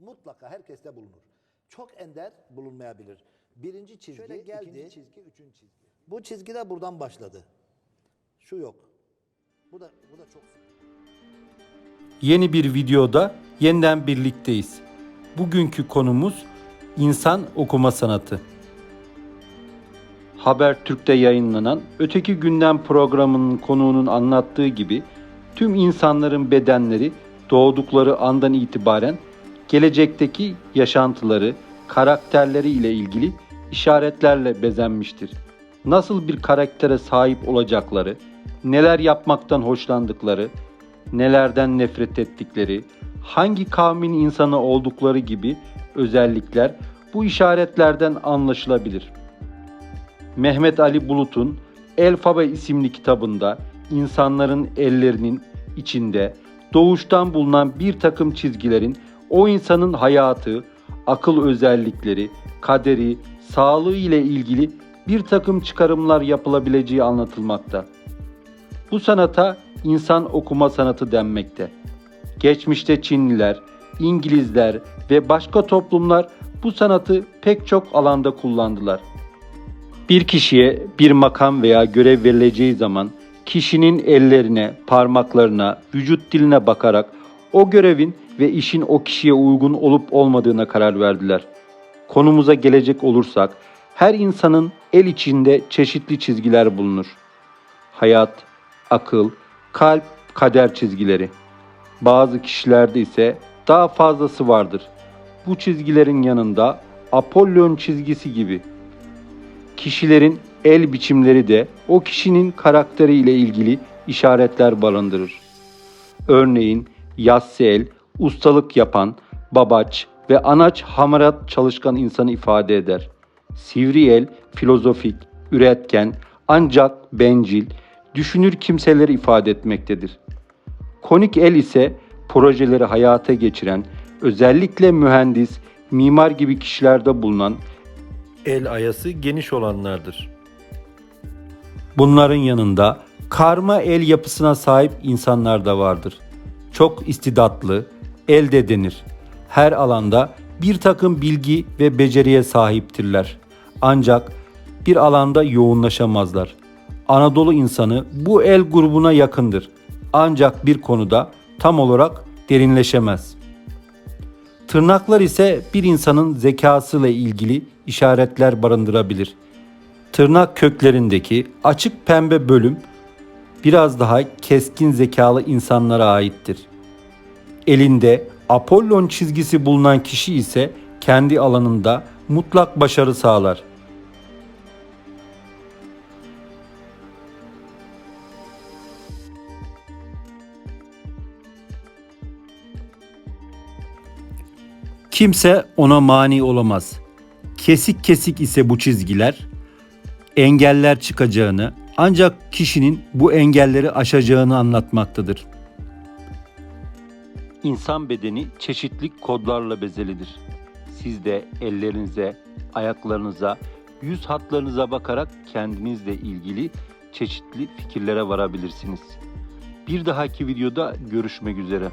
mutlaka herkeste bulunur. Çok ender bulunmayabilir. Birinci çizgi, Şöyle geldi. ikinci çizgi, üçüncü çizgi. Bu çizgi de buradan başladı. Şu yok. Bu da bu da çok Yeni bir videoda yeniden birlikteyiz. Bugünkü konumuz insan okuma sanatı. Habertürk'te yayınlanan Öteki Gündem programının konuğunun anlattığı gibi tüm insanların bedenleri doğdukları andan itibaren gelecekteki yaşantıları, karakterleri ile ilgili işaretlerle bezenmiştir. Nasıl bir karaktere sahip olacakları, neler yapmaktan hoşlandıkları, nelerden nefret ettikleri, hangi kavmin insanı oldukları gibi özellikler bu işaretlerden anlaşılabilir. Mehmet Ali Bulut'un Elfabe isimli kitabında insanların ellerinin içinde doğuştan bulunan bir takım çizgilerin o insanın hayatı, akıl özellikleri, kaderi, sağlığı ile ilgili bir takım çıkarımlar yapılabileceği anlatılmakta. Bu sanata insan okuma sanatı denmekte. Geçmişte Çinliler, İngilizler ve başka toplumlar bu sanatı pek çok alanda kullandılar. Bir kişiye bir makam veya görev verileceği zaman kişinin ellerine, parmaklarına, vücut diline bakarak o görevin ve işin o kişiye uygun olup olmadığına karar verdiler. Konumuza gelecek olursak her insanın el içinde çeşitli çizgiler bulunur. Hayat, akıl, kalp, kader çizgileri. Bazı kişilerde ise daha fazlası vardır. Bu çizgilerin yanında Apollon çizgisi gibi. Kişilerin el biçimleri de o kişinin karakteri ile ilgili işaretler barındırır. Örneğin yassı el, ustalık yapan, babaç ve anaç hamarat çalışkan insanı ifade eder. Sivri el, filozofik, üretken, ancak bencil, düşünür kimseleri ifade etmektedir. Konik el ise projeleri hayata geçiren, özellikle mühendis, mimar gibi kişilerde bulunan el ayası geniş olanlardır. Bunların yanında karma el yapısına sahip insanlar da vardır. Çok istidatlı, elde denir. Her alanda bir takım bilgi ve beceriye sahiptirler. Ancak bir alanda yoğunlaşamazlar. Anadolu insanı bu el grubuna yakındır. Ancak bir konuda tam olarak derinleşemez. Tırnaklar ise bir insanın zekasıyla ilgili işaretler barındırabilir. Tırnak köklerindeki açık pembe bölüm biraz daha keskin zekalı insanlara aittir. Elinde Apollon çizgisi bulunan kişi ise kendi alanında mutlak başarı sağlar. Kimse ona mani olamaz. Kesik kesik ise bu çizgiler engeller çıkacağını ancak kişinin bu engelleri aşacağını anlatmaktadır. İnsan bedeni çeşitli kodlarla bezelidir. Siz de ellerinize, ayaklarınıza, yüz hatlarınıza bakarak kendinizle ilgili çeşitli fikirlere varabilirsiniz. Bir dahaki videoda görüşmek üzere.